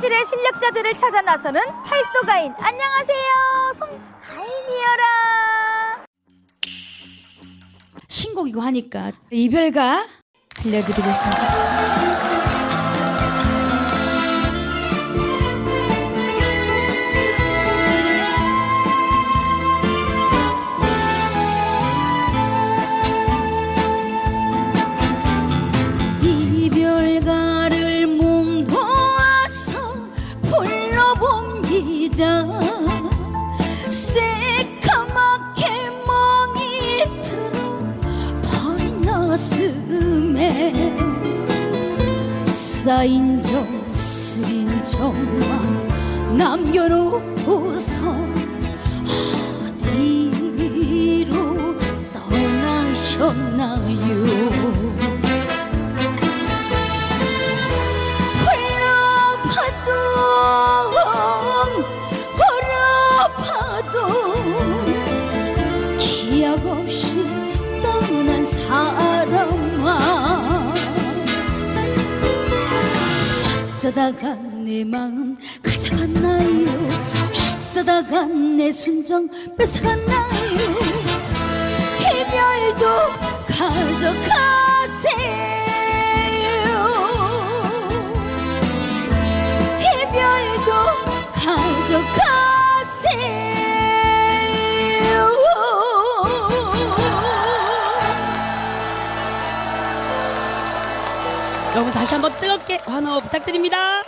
현실의 실력자들을 찾아 나서는 팔도가인. 안녕하세요. 송가인이여라. 신곡이고 하니까 이별가 들려드리겠습니다 가슴에 쌓인 정 쓰린 정만 남겨놓고서 어디로 떠나셨나요? 기약 없이 떠난 사람아. 어쩌다가 내 마음 가져갔나요? 어쩌다가 내 순정 뺏어갔나요? 이별도 가져가 여러분 다시 한번 뜨겁게 환호 부탁드립니다.